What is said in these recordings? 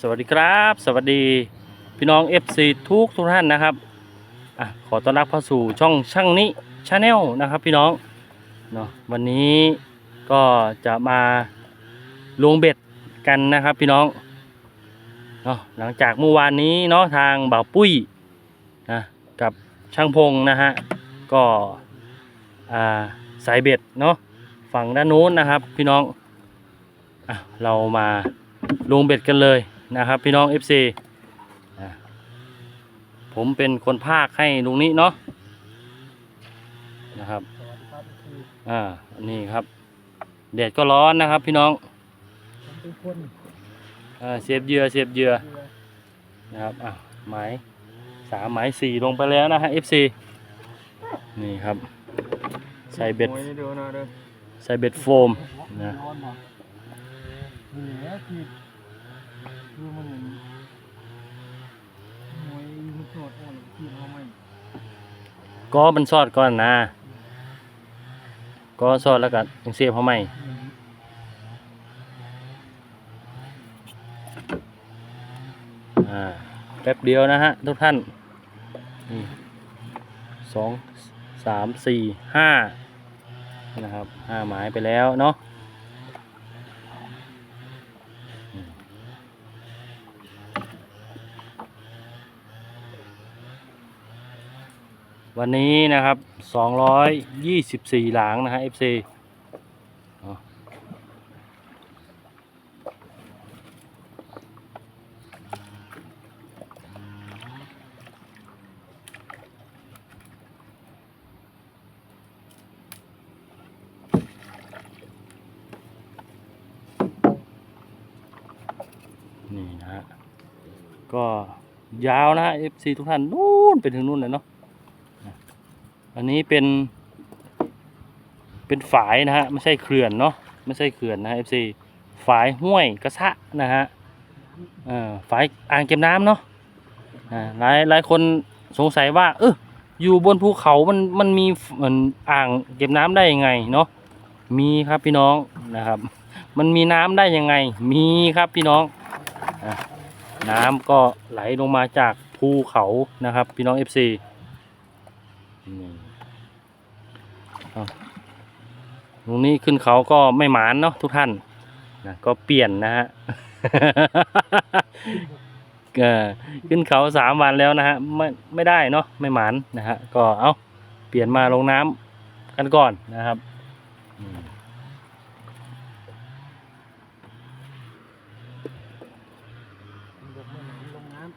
สวัสดีครับ สวัสดีพี่น้อง FC ทุกทุกท่านนะครับอะขอต้อนรับเข้าสู่ช่องช่างนี้ชาแนลนะครับพี่น้องเนาะวันนี้ก็จะมาลวงเบ็ดกันนะครับพี่น้องเนาะหลังจากเมื่อวานนี้เนาะทางบ่าวปุ้ยนะกับช่างพงนะฮะก็อ่าสายเบ็ดเนาะฝั่งด้านโน้นนะครับพี่น้องอะเรามาลงเบ็ดกันเลย นะครับพี่น้อง FC อะผมเป็นคนภาคให้ลุงนี้เนาะนะครับสวัสดีครับคืออ่านี่ครับแดดก็ร้อนนะครับพี่น้องผมเป็นคนอ่าเสียบเหยื่อเสียบเหยื่อเรือนะครับอะหมายสามหมายสี่ลงไปแล้วนะฮะ FC นี่ครับใส่เบ็ดหวยนี่ดูนะเด้อใส่เบ็ดโฟมนะ ร้อนบ่นี่แหละคือคือมันเหมือนหวยมันโสดอ่อนที่เขาไม่ ก็มันซอดก่อนนะก็ซอดแล้วก็ยังเสียบเขาไหมอ่าแป๊บเดียวนะฮะทุกท่านสองสามสี่ห้านะครับห้าหมายไปแล้วเนาะ วันนี้นะครับสองร้อยยี่สิบสี่หลังนะฮะ FC นี่นะฮะก็ยาวนะฮะ FC ทุกท่านนู่นไปถึงนู่นเลยเนาะ อันนี้เป็น เป็นฝายนะฮะไม่ใช่เขื่อนเนาะไม่ใช่เขื่อนนะฮะ FC ฝายห้วยกระสะนะฮะอ่าฝายอ่างเก็บน้ำเนาะอ่าหลายหลายคนสงสัยว่า เอออยู่บนภูเขามันมันมีเหมือนอ่างเก็บน้ำได้ยังไงเนาะมีครับพี่น้องนะครับ มันมีน้ำได้ยังไง มีครับพี่น้องอะน้ำก็ไหลลงมาจากภูเขานะครับ พี่น้อง FC นี่ ตรงนี้ขึ้นเขาก็ไม่หมานเนาะทุกท่านนะก็เปลี่ยนนะฮะขึ้นเขาสามวันแล้วนะฮะไม่ไม่ได้เนาะไม่หมานนะฮะก็เอาเปลี่ยนมาลงน้ำกันก่อนนะครับลงน้ำ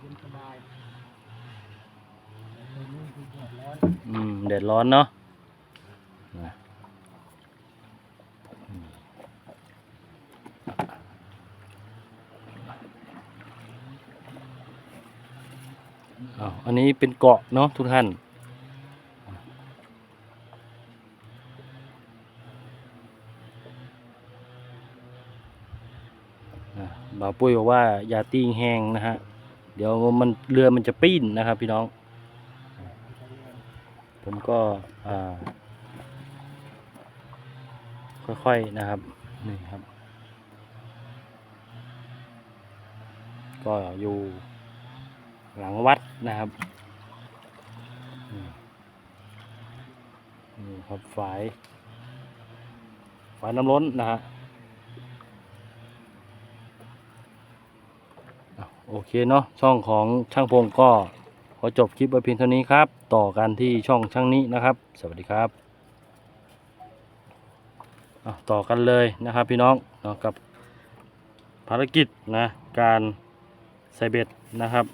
เย็นสบายแต่ตอนนี้คือแดดร้อน อืมแดดร้อนเนาะนะอืมอ้าวอันนี้เป็นเกาะเนาะทุกท่านอะบ่าวปุ้ยบอกว่าอย่าติ้งแห้งนะฮะ เดี๋ยวมันเรือมันจะปิ้นนะครับพี่น้อง ผมก็ค่อยๆนะครับนี่ครับ ก็อยู่หลังวัดนะครับนี่ครับฝายฝายน้ำล้นนะฮะอะโอเคเนาะช่องของช่างพงก็ขอจบคลิปไว้เพียงเท่านี้ครับ ต่อกันที่ช่องช่างนี้นะครับ สวัสดีครับอะต่อกันเลยนะครับพี่น้องเนาะกับภารกิจนะการใส่เบ็ดนะครับ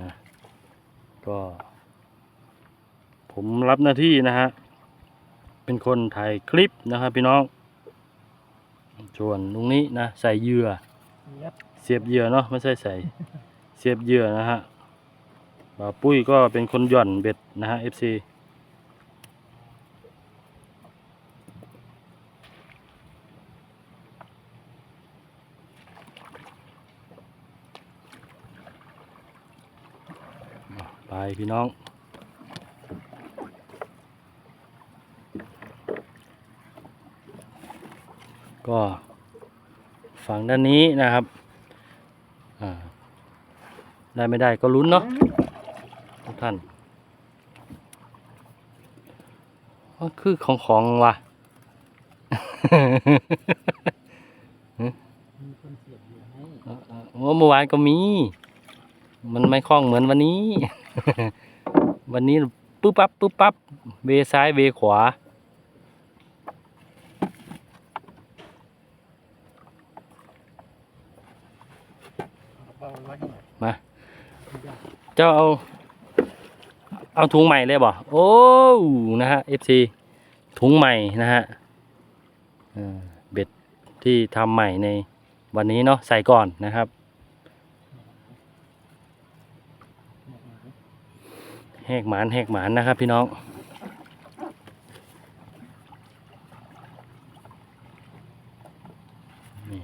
นะ ก็ ผมรับหน้าที่นะฮะ เป็นคนถ่ายคลิปนะครับพี่น้องส่วนตรงนี้นะ ใส่เหยื่อเย็บเสียบเหยื่อเนาะไม่ใช่ใส่ เสียบเหยื่อนะฮะบ่าวปุ้ยก็เป็นคนหย่อนเบ็ดนะฮะ FC พี่น้อง ก็ฝั่งด้านนี้นะครับอ่าได้ไม่ได้ก็ลุ้นเนาะทุกท่านว่าคือของของว่ะมีคนเสียบอยู่ให้เออเออโอ้เมื่อวานก็มี มันไม่คล่องเหมือนวันนี้ วันนี้ปึ๊บปั๊บปึ๊บปั๊บเวซ้ายเวขวาเาไว้ให้หน่อยมามา เจ้าเอา เอาถุงใหม่เลยบ่โอ้ นะฮะ FC ถุงใหม่นะฮะเบ็ดที่ทำใหม่ในวันนี้เนาะใส่ก่อนนะครับ แหกหมานแหกหมานนะครับพี่น้อง นี่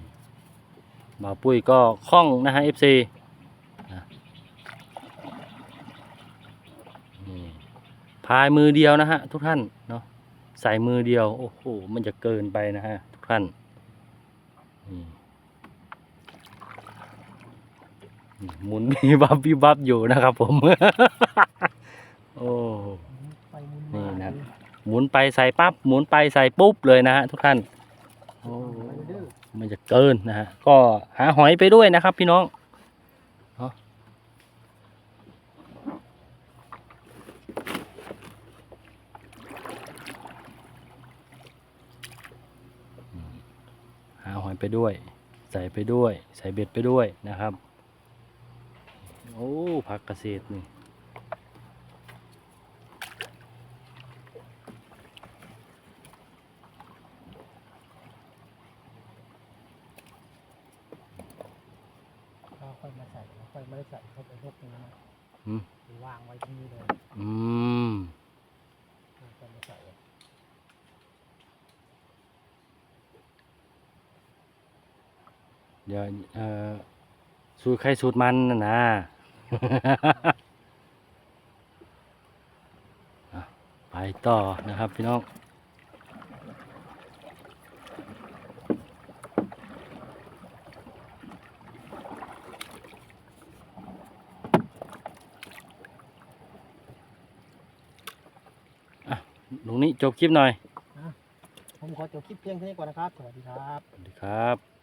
บ่าวปุ้ยก็คล่องนะฮะ FC นะนี่พายมือเดียวนะฮะทุกท่านเนาะใส่มือเดียว โอ้โห มันจะเกินไปนะฮะทุกท่านหมุนบีบับบีบับอยู่นะครับผม โอ้ ไปมุน นี่ มา นะครับ หมุนไปใส่ปั๊บหมุนไปใส่ปุ๊บเลยนะฮะทุกท่านไมันจะเกินนะฮะก็หาหอยไปด้วยนะครับ พี่น้องหาหอยไปด้วย ใส่ไปด้วย ใส่เบ็ดไปด้วยนะครับ โอ้ผักเกษตรนี่ ค่อยมาใส่เราค่อยไม่ได้ใส่เข้าไปยกนี้นะอืม วางไว้ตรงนี้เลยอืมเราค่อยมาใส่เดี๋ยวเอ่อสูตรใครสูตรมันนะนะ อะไปต่อนะครับพี่น้อง ลุงนี้จบคลิปหน่อย ผมขอจบคลิปเพียงเท่านี้ก่อนนะครับ สวัสดีครับ สวัสดีครับ